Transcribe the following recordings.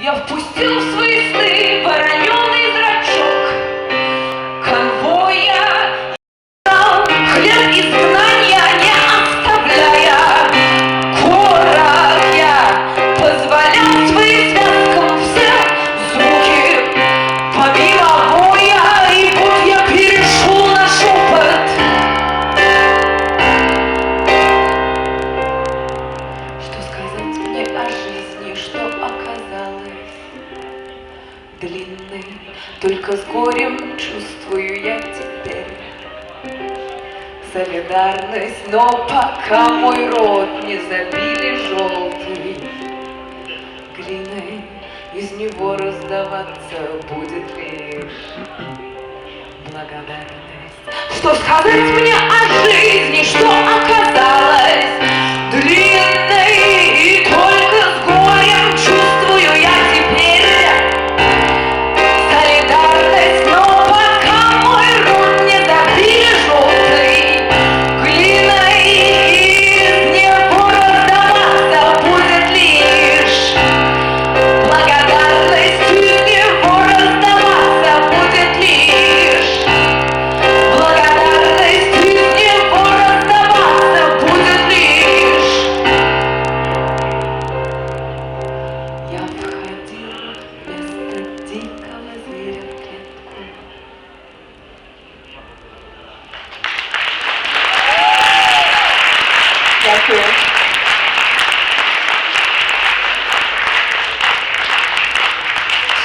Я впустил в свои сны вороненый Только с горем чувствую я теперь солидарность, но пока мой рот не забили желтый глиной, из него раздаваться будет лишь благодарность. Что сказать мне о жизни, что оказалось? Дякую.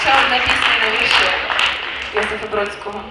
Ще одна пісня на вірші Йосифа Бродського.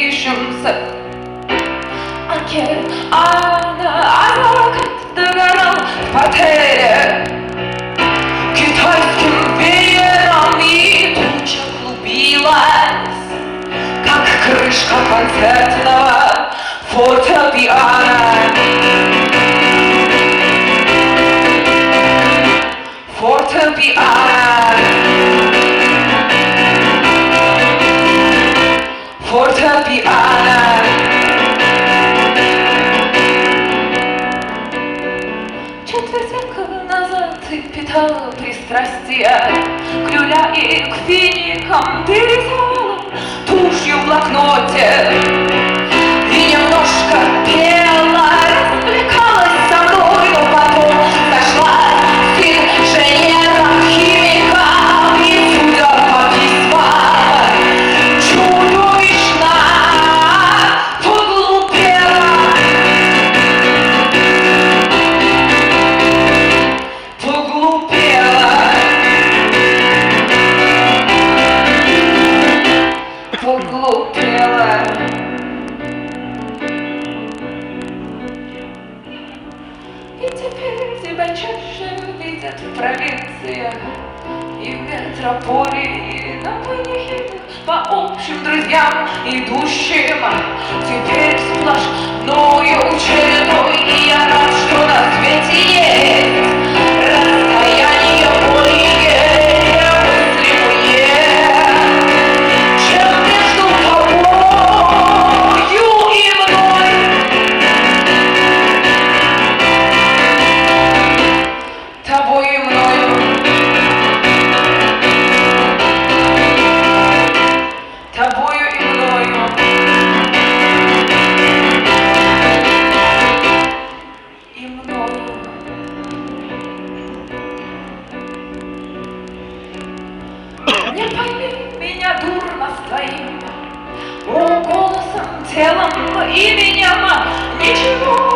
visions. I can't, I, I walk the girl, Patere. Китайский веером туча клубилась, как крышка концертного форта Квіні, квіні, кандись. Телом, по Ничего уже больше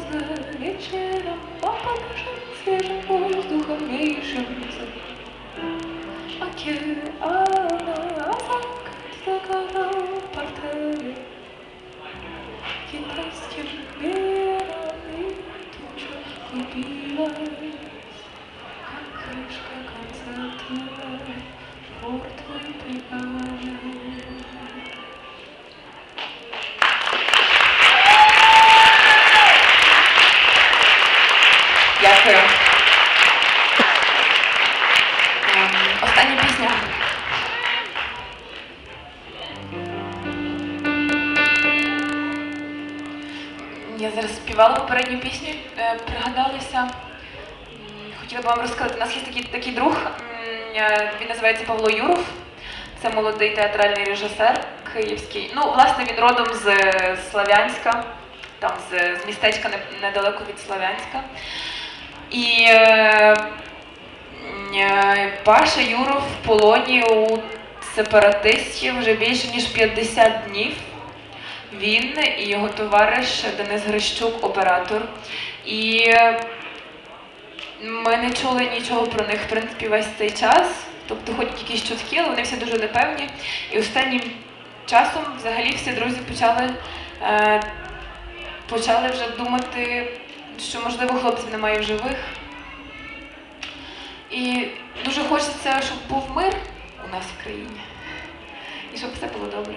звезды вечером Папа свежим воздухом вишенца Океана, азак, стакана, портели Китайским бером и туча клубилась Как крышка концерта, шпорт твой приговор Дякую. Ем, Остання пісня. Я зараз співала попередню пісню, е, пригадалася. Хотіла б вам розказати, у нас є такий, такий друг, е, він називається Павло Юров. Це молодий театральний режисер київський. Ну, власне, він родом з Славянська, там з, з містечка недалеко від Славянська. І е, е, Паша Юров в полоні у сепаратистів вже більше ніж 50 днів. Він і його товариш Денис Грищук, оператор. І е, ми не чули нічого про них, в принципі, весь цей час. Тобто ходять якісь чутки, але вони всі дуже непевні. І останнім часом взагалі всі друзі почали, е, почали вже думати, що можливо хлопців немає в живих. І дуже хочеться, щоб був мир у нас в країні. І щоб все було добре.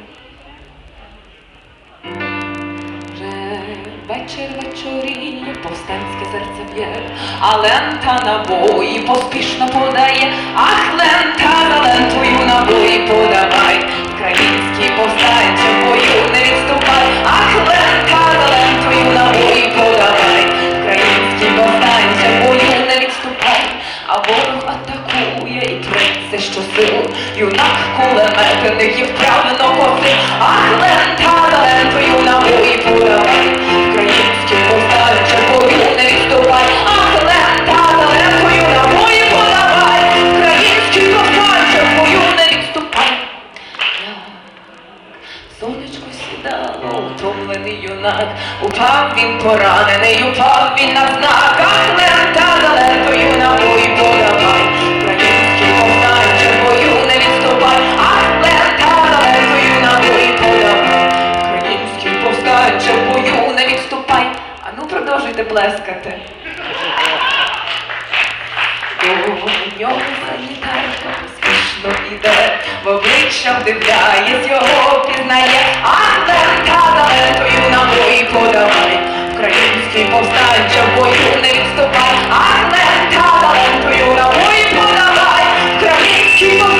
Вже вечір вечоріє, повстанське серце б'є, а лента набої поспішно подає, ах, лента за лентою набої подавай, українські повстанці бою не відступай, ах, лента за лентою набої подавай, юнак не їх вправно косив, ах, продовжуйте плескати. До нього санітарка поспішно іде, в обличчя вдивляєсь, його пізнає, а за на бої подавай, український повстанче в бою не відступай, а лента за на бої подавай, український повстанче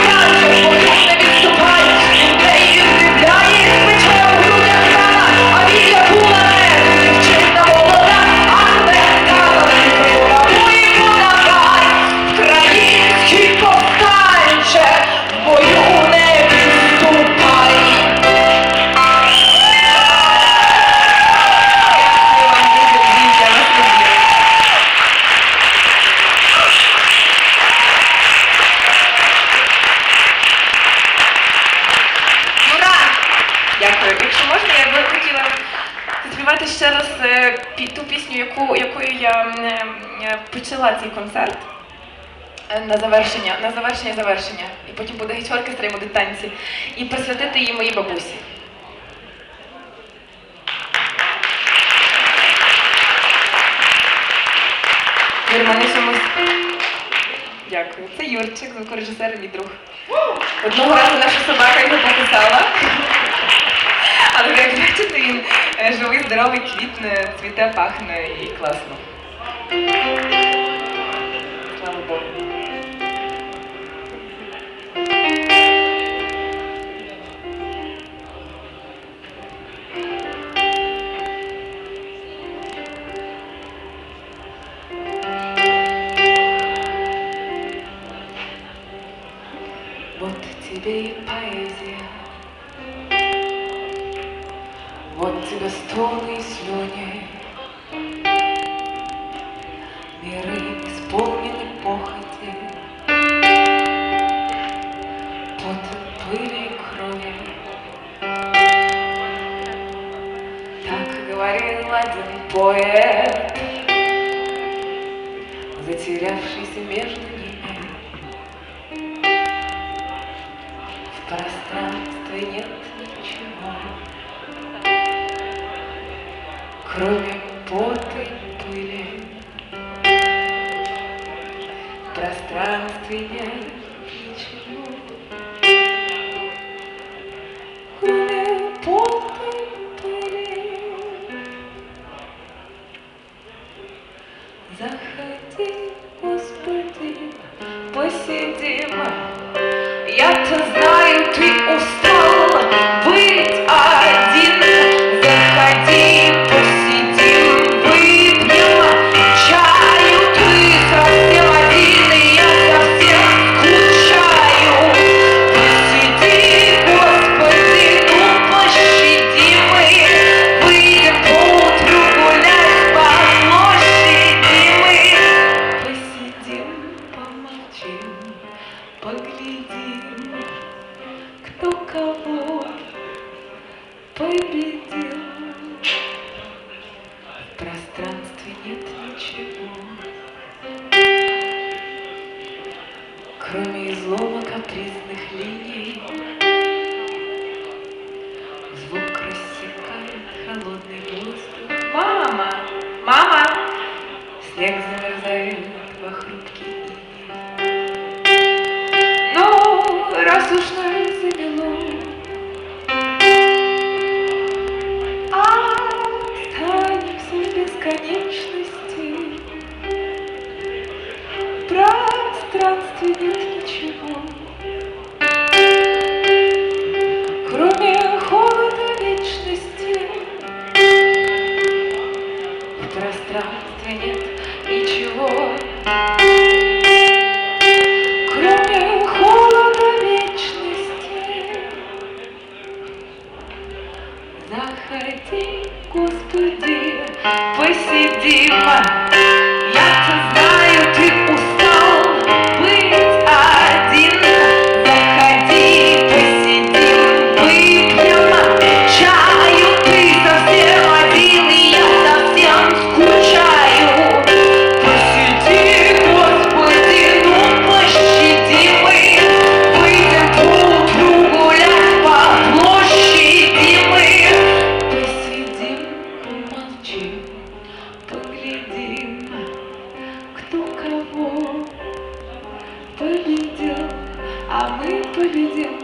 На завершення, на завершення завершення. І потім буде гіч оркестра і будуть танці. І присвятити її моїй бабусі. Дякую. Це Юрчик, звукорежисер, мій друг. Одного разу наша собака його покусала. Але як бачите, він е, живий, здоровий, квітне, цвіте, пахне і класно. Один поэт, Затерявшийся между ними. В пространстве нет ничего, кроме пота и пыли. В пространстве нет Заходи, Господи, посидим. Я-то знаю, ты устал поглядим, кто кого победил. Господи, посидим. Я-то знаю,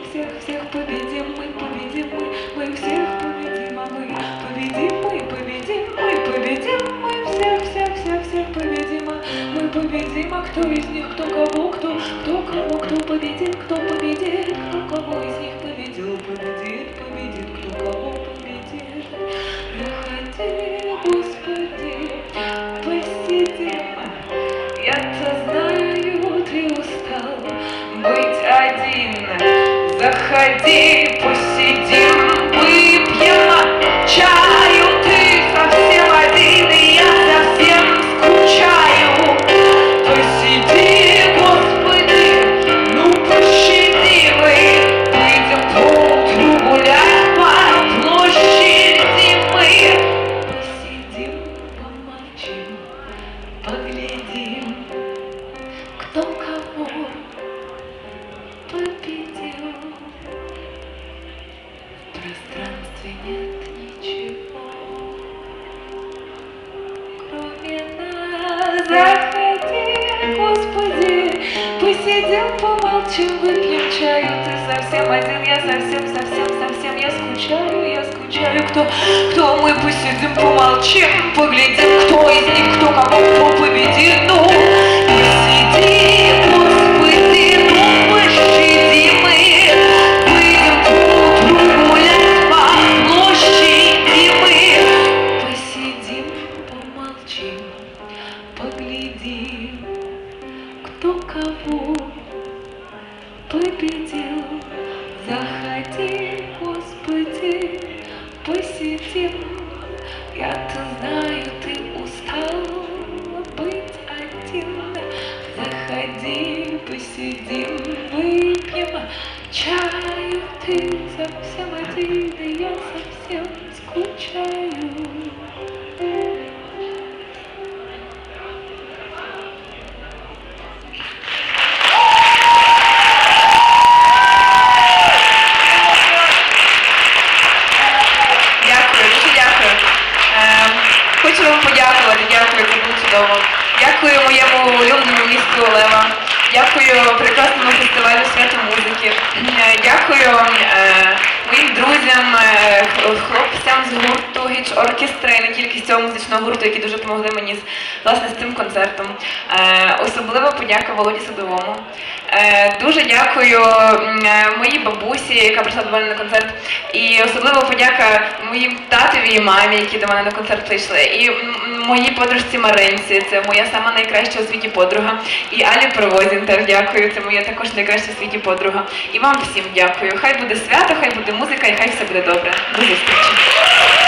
всех, всех победим, мы победим, мы, мы всех победим, а мы победим, мы победим, мы победим, мы всех, всех, всех, всех победим, а мы победим, а кто из них, кто кого, кто, кто кого, кто победит, кто победит, кто кого из них победил, победит, победит, кто кого победит. Заходи, Господи, посидим, я-то знаю, ты устал быть один. Заходи, посидим, выпьем чаю. пространстве нет ничего, кроме нас. Заходи, Господи, посидим, помолчим, выпьем чаю. Ты совсем один, я совсем, совсем, совсем. Я скучаю, я скучаю. Кто, кто мы посидим, помолчим, поглядим, кто из них, кто кого, кто победит. Ну, посиди, помолчим. Оркестра і не тільки з цього музичного гурту, які дуже допомогли мені з власне з цим концертом. Е, Особлива подяка Володі Садовому. Е, Дуже дякую е, моїй бабусі, яка прийшла до мене на концерт. І особливо подяка моїм татові і мамі, які до мене на концерт прийшли. І моїй подружці Маринці, це моя сама найкраща у світі подруга. І Алі Провозін теж дякую. Це моя також найкраща у світі подруга. І вам всім дякую. Хай буде свято, хай буде музика, і хай все буде добре. До зустрічі.